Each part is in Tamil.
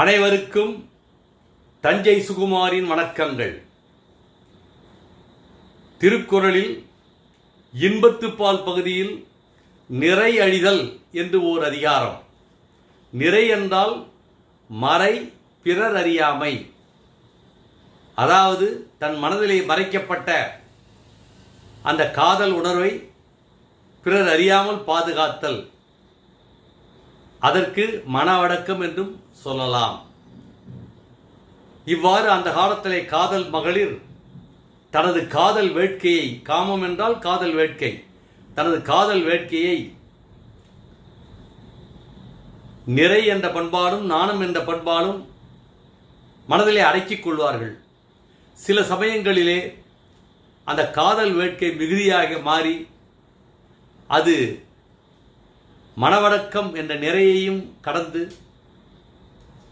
அனைவருக்கும் தஞ்சை சுகுமாரின் வணக்கங்கள். திருக்குறளில் இன்பத்துப்பால் பகுதியில் நிறை அழிதல் என்று ஓர் அதிகாரம். நிறை என்றால் மறை பிறர் அறியாமை. அதாவது தன் மனதிலே மறைக்கப்பட்ட அந்த காதல் உணர்வை பிறர் அறியாமல் பாதுகாத்தல். அதற்கு மனவடக்கம் என்றும் சொல்லலாம். இவ்வாறு அந்த காலத்திலே காதல் மகளிர் தனது காதல் வேட்கையை காமம் என்றால் காதல் வேட்கை தனது காதல் வேட்கையை நிறை என்ற பண்பாடும் நாணம் என்ற பண்பாடும் மனதிலே அடக்கிக் கொள்வார்கள். சில சமயங்களிலே அந்த காதல் வேட்கை மிகுதியாக மாறி அது மனவடக்கம் என்ற நிறையையும் கடந்து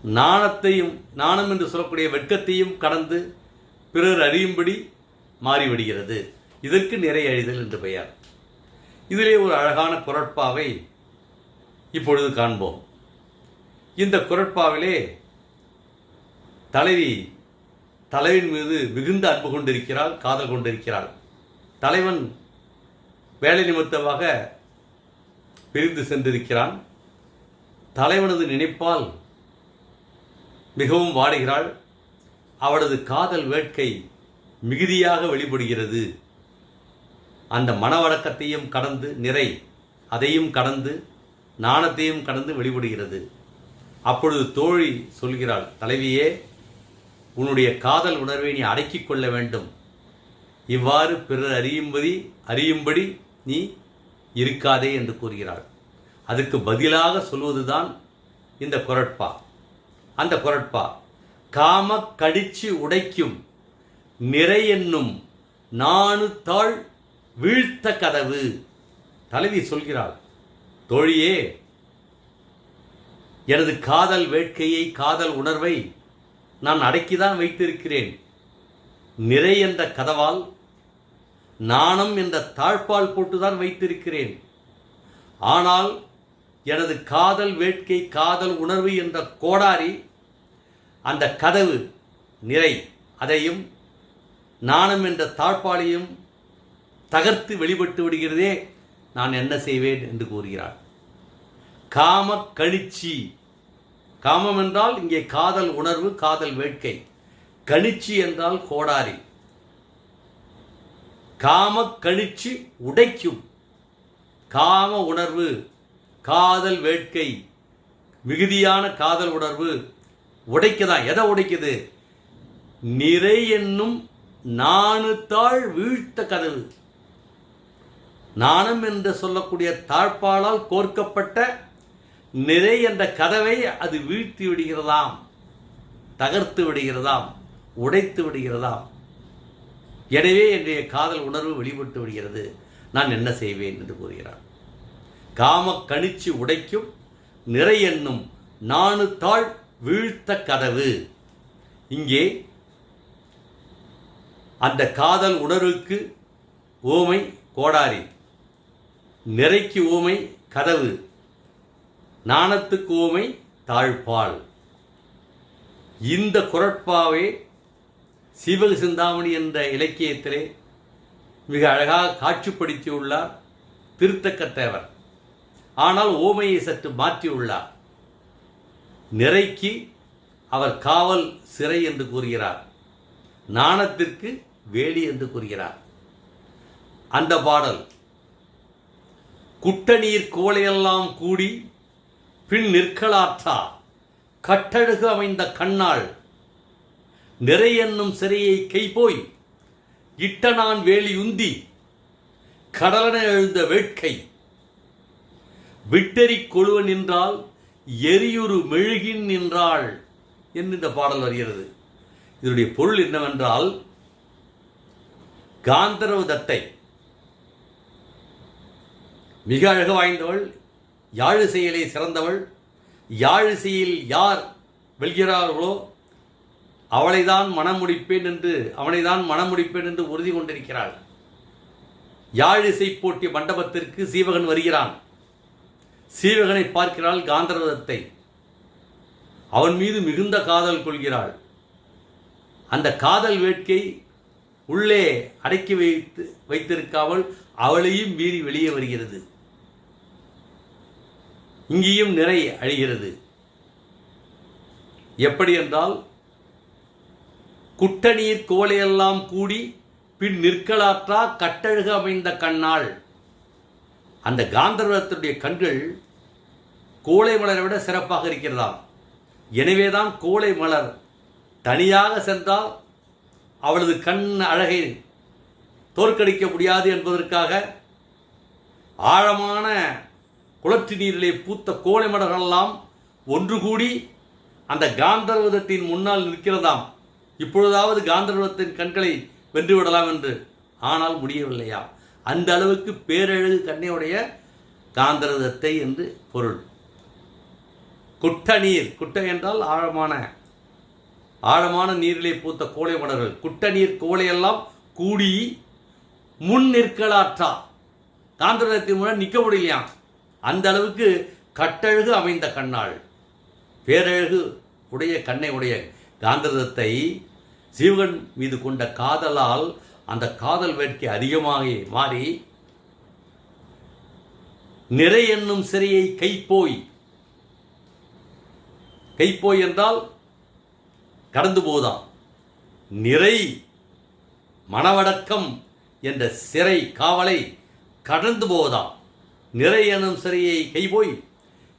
நாணத்தையும் நாணம் என்று சொல்லக்கூடிய வெட்கத்தையும் கடந்து பிறர் அறியும்படி மாறிவிடுகிறது. இதற்கு நிறை அழிதல் என்று பெயர். இதிலே ஒரு அழகான குரட்பாவை இப்பொழுது காண்போம். இந்த குரட்பாவிலே தலைவி தலைவன் மீது மிகுந்த அன்பு கொண்டிருக்கிறாள் காதல் கொண்டிருக்கிறாள். தலைவன் வேலை நிமித்தமாக பிரிந்து சென்றிருக்கிறான். தலைவனது நினைப்பால் மிகவும் வாடுகிறாள். அவளது காதல் வேட்கை மிகுதியாக வெளிப்படுகிறது. அந்த மனவழக்கத்தையும் கடந்து நிறை அதையும் கடந்து நாணத்தையும் கடந்து வெளிப்படுகிறது. அப்பொழுது தோழி சொல்கிறாள் தலைவியே உன்னுடைய காதல் உணர்வை நீ அடக்கிக் கொள்ள வேண்டும். இவ்வாறு பிறர் அறியும்படி அறியும்படி நீ இருக்காதே என்று கூறுகிறாள் அதுக்கு பதிலாக சொல்வதுதான் இந்த குரட்பா. அந்த குரட்பா காம கடிச்சு உடைக்கும் நிறை என்னும் நானு தாழ் வீழ்த்த கதவு. தலைவி சொல்கிறாள் தோழியே எனது காதல் வேட்கையை காதல் உணர்வை நான் அடக்கிதான் வைத்திருக்கிறேன். நிறை என்ற கதவால் நாணம் என்ற தாழ்பால் போட்டுதான் வைத்திருக்கிறேன். ஆனால் எனது காதல் வேட்கை காதல் உணர்வு என்ற கோடாரி அந்த கதவு நிறை அதையும் நாணம் என்ற தாழ்பாலையும் தகர்த்து வெளிப்பட்டு விடுகிறதே நான் என்ன செய்வேன் என்று கூறுகிறார் காம கணிச்சி. காமம் என்றால் இங்கே காதல் உணர்வு காதல் வேட்கை. கணிச்சி என்றால் கோடாரி. காம கழிச்சு உடைக்கும். காம உணர்வு காதல் வேட்கை மிகுதியான காதல் உணர்வு உடைக்கதான். எதை உடைக்குது? நிறை என்னும் நானு தாழ் வீழ்த்த கதவு. நாணம் என்று சொல்லக்கூடிய தாழ்பாலால் கோர்க்கப்பட்ட நிறை என்ற கதவை அது வீழ்த்தி விடுகிறதாம் தகர்த்து விடுகிறதாம் உடைத்து விடுகிறதாம். எனவே என்னுடைய காதல் உணர்வு வெளிப்பட்டு விடுகிறது. நான் என்ன செய்வேன் என்று கூறுகிறார் காம கணிச்சு உடைக்கும் நிறை என்னும் நானு தாழ் வீழ்த்த கதவு. இங்கே அந்த காதல் உணர்வுக்கு ஓமை கோடாரி. நிறைக்கு ஓமை கதவு. நாணத்துக்கு ஓமை தாழ்பால் இந்த குரட்பாவே சீவக சிந்தாமணி என்ற இலக்கியத்திலே மிக அழகாக காட்சிப்படுத்தியுள்ளார் திருத்தக்கத்தேவர் ஆனால் ஓமையை சற்று மாற்றியுள்ளார். நிறைக்கு அவர் காவல் சிறை என்று கூறுகிறார். நாணத்திற்கு வேலி என்று கூறுகிறார். அந்த பாடல் குட்டநீர் கோலையெல்லாம் கூடி பின் நிற்கலாற்றா கட்டழகு அமைந்த கண்ணாள் நிறை என்னும் சிறையை கைபோய் இட்ட நான் உந்தி கடலன எழுந்த வேட்கை. விட்டெறி கொழுவ நின்றால் எரியுரு மெழுகின் நின்றாள் என்று இந்த பாடல் வருகிறது. இதனுடைய பொருள் என்னவென்றால் காந்தரவ தத்தை. மிக அழகு வாய்ந்தவள் யாழிசையிலே சிறந்தவள் யாழிசையில் யார் வெல்கிறார்களோ அவளைதான் மனம் முடிப்பேன் என்று அவனைதான் மனம் முடிப்பேன் என்று உறுதி கொண்டிருக்கிறாள். யாழிசை போட்டிய மண்டபத்திற்கு சீவகன் வருகிறான். சீவகனை பார்க்கிறாள் காந்தரதத்தை. அவன் மீது மிகுந்த காதல் கொள்கிறாள். அந்த காதல் வேட்கை உள்ளே அடக்கி வைத்து வைத்திருக்காமல் அவளையும் மீறி வெளியே வருகிறது. இங்கேயும் நிறை அழிகிறது. எப்படி என்றால் குட்டநீர் கோலையெல்லாம் கூடி பின் நிற்கலாற்றா கட்டழகு அமைந்த கண்ணாள். அந்த காந்தர்வத்தினுடைய கண்கள் கோலை மலரை விட சிறப்பாக இருக்கிறதாம். எனவேதான் கோலை மலர் தனியாக சென்றால் அவளது கண் அழகை தோற்கடிக்க முடியாது என்பதற்காக ஆழமான குளத்து நீரிலே பூத்த கோலை மலர்களெல்லாம் ஒன்று கூடி அந்த காந்தர்வதத்தின் முன்னால் நிற்கிறதாம். இப்பொழுதாவது காந்தர்வத்தின் கண்களை வென்று விடலாம் என்று. ஆனால் முடியவில்லையா? அந்த அளவுக்கு பேரழகு கண்ணையுடைய காந்தரதத்தை என்று பொருள். குட்ட நீர் குட்டை என்றால் ஆழமான ஆழமான நீரிலே பூத்த கோழை மலர்கள். குட்ட நீர் கோலையெல்லாம் கூடி முன் நிற்கலாற்றா? காந்தரதத்தின் மூலம் நிற்க முடியலையாம் அந்த அளவுக்கு கட்டழகு அமைந்த கண்ணாள். பேரழகு உடைய கண்ணை உடைய காந்தரதத்தை சீவகன் மீது கொண்ட காதலால் அந்த காதல் வேட்கை அதிகமாக மாறி நிறை என்னும் சிறையை கைப்போய் கைப்போய் என்றால் கடந்து போதாம் நிறை மனவடக்கம் என்ற சிறை காவலை கடந்து போதாம் நிறை எனும் சிறையை கைபோய்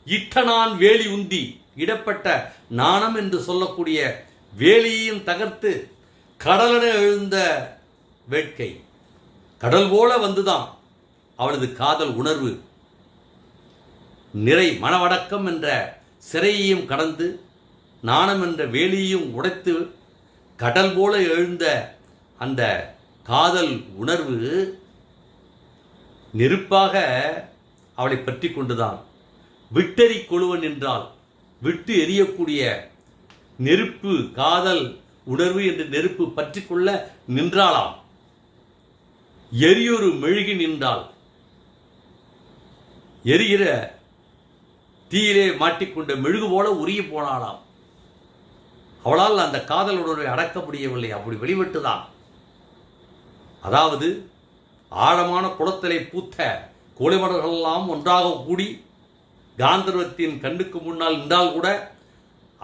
இட்டனான் வேலி உந்தி இடப்பட்ட நாணம் என்று சொல்லக்கூடிய வேலியையும் தகர்த்து கடலென எழுந்த வேட்கை. கடல் போல வந்துதான் அவளது காதல் உணர்வு. நிறை மனவடக்கம் என்ற சிறையையும் கடந்து நாணம் என்ற வேலியையும் உடைத்து கடல் போல எழுந்த அந்த காதல் உணர்வு நெருப்பாக அவளை பற்றி கொண்டுதான். விட்டெறி கொழுவன் என்றால் விட்டு எரியக்கூடிய நெருப்பு காதல் உணர்வு என்று நெருப்பு பற்றி கொள்ள நின்றாளாம். எரியொரு மெழுகி நின்றாள். எரிகிற தீயிலே மாட்டிக்கொண்ட மெழுகு போல உருகி போனாளாம். அவளால் அந்த காதல் உணர்வை அடக்க முடியவில்லை. அப்படி வெளிவிட்டுதான். அதாவது ஆழமான குளத்திலே பூத்த கோழிமலர்களெல்லாம் ஒன்றாக கூடி காந்தர்வத்தின் கண்ணுக்கு முன்னால் நின்றால் கூட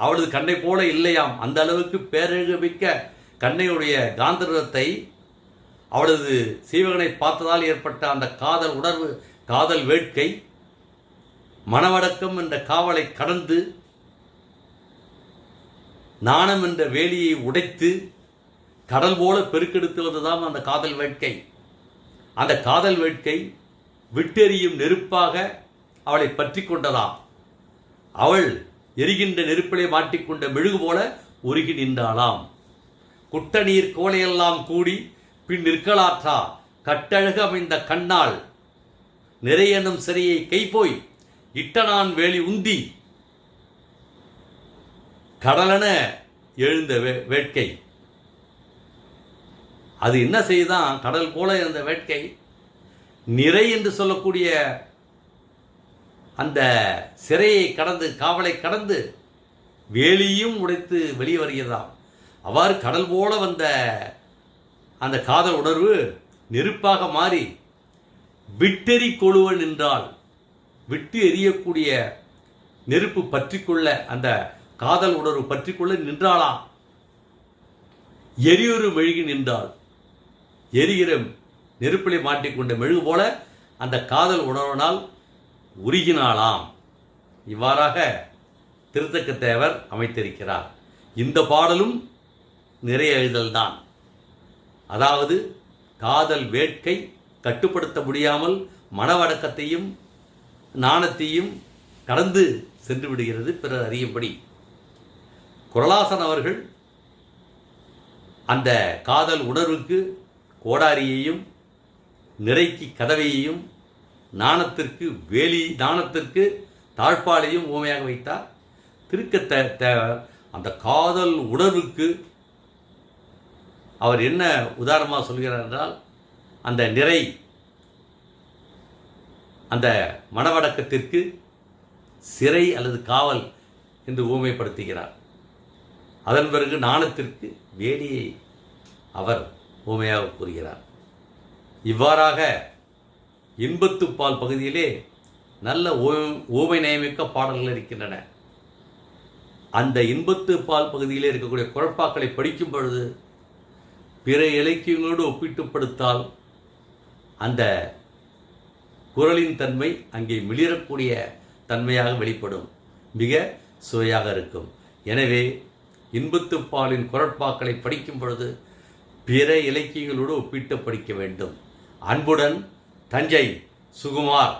அவளது கண்ணை போல இல்லையாம். அந்த அளவுக்கு பேரழகு மிக்க கண்ணையுடைய காந்தரத்தை அவளது சீவகனை பார்த்ததால் ஏற்பட்ட அந்த காதல் உணர்வு காதல் வேட்கை மனவடக்கம் என்ற காவலை கடந்து நாணம் என்ற வேலியை உடைத்து கடல் போல பெருக்கெடுத்து வந்ததாம் அந்த காதல் வேட்கை. அந்த காதல் வேட்கை விட்டெறியும் நெருப்பாக அவளை பற்றி கொண்டதாம். அவள் எரிகின்ற நெருப்பிலே மாட்டிக்கொண்ட மெழுகு போல உருகி நின்றாளாம். குட்ட நீர் கோலையெல்லாம் கூடி பின் நிற்கலாற்றா கட்டழகு அமைந்த கண்ணால். நிறையனும் சிறையை கைப்போய் இட்டனான் வேலி உந்தி. கடலென எழுந்த வே- வேட்கை. அது என்ன செய்தான்? கடல் போல இருந்த வேட்கை. நிறை என்று சொல்லக்கூடிய அந்த சிறையை கடந்து காவலை கடந்து வேலியும் உடைத்து வெளியே வருகிறதாம் அவ்வாறு கடல் போல வந்த அந்த காதல் உணர்வு நெருப்பாக மாறி விட்டெறி கொழுவன் என்றால் விட்டு எரியக்கூடிய நெருப்பு பற்றிக்கொள்ள அந்த காதல் உணர்வு பற்றிக்கொள்ள நின்றாளா? எரியுறு மெழுகி நின்றாள். எரிகிற நெருப்பிலை மாட்டிக்கொண்ட மெழுகு போல அந்த காதல் உணர்வனால் உருகினாளாம். இவ்வாறாக திருத்தக்கத்தேவர் அமைத்திருக்கிறார். இந்த பாடலும் நிறைய எழுதல்தான். அதாவது காதல் வேட்கை கட்டுப்படுத்த முடியாமல் மனவடக்கத்தையும் நாணத்தையும் கடந்து சென்று விடுகிறது பிறர் அறியும்படி. குரலாசன் அவர்கள் அந்த காதல் உணர்வுக்கு கோடாரியையும் நிறைக்கு கதவையையும் நாணத்திற்கு வேலி நாணத்திற்கு தாழ்பாலையும் ஊமையாக வைத்தார். திருக்க அந்த காதல் உணர்வுக்கு அவர் என்ன உதாரணமாக சொல்கிறார் என்றால் அந்த நிறை அந்த மனவடக்கத்திற்கு சிறை அல்லது காவல் என்று ஊமைப்படுத்துகிறார் அதன் பிறகு நாணத்திற்கு வேலியை அவர் ஊமையாக கூறுகிறார். இவ்வாறாக இன்பத்துப்பால் பகுதியிலே நல்ல ஓ- ஓமை நயமிக்க பாடல்கள் இருக்கின்றன. அந்த இன்பத்து பால் பகுதியிலே இருக்கக்கூடிய குழப்பாக்களை படிக்கும் பொழுது பிற இலக்கியங்களோடு ஒப்பிட்டுப்படுத்தால் அந்த குரலின் தன்மை அங்கே மிளிரக்கூடிய தன்மையாக வெளிப்படும் மிக சுவையாக இருக்கும். எனவே இன்பத்துப்பாலின் குரட்பாக்களை படிக்கும் பொழுது பிற இலக்கியங்களோடு ஒப்பிட்டு படிக்க வேண்டும். அன்புடன் தஞ்சை சுகுமார்.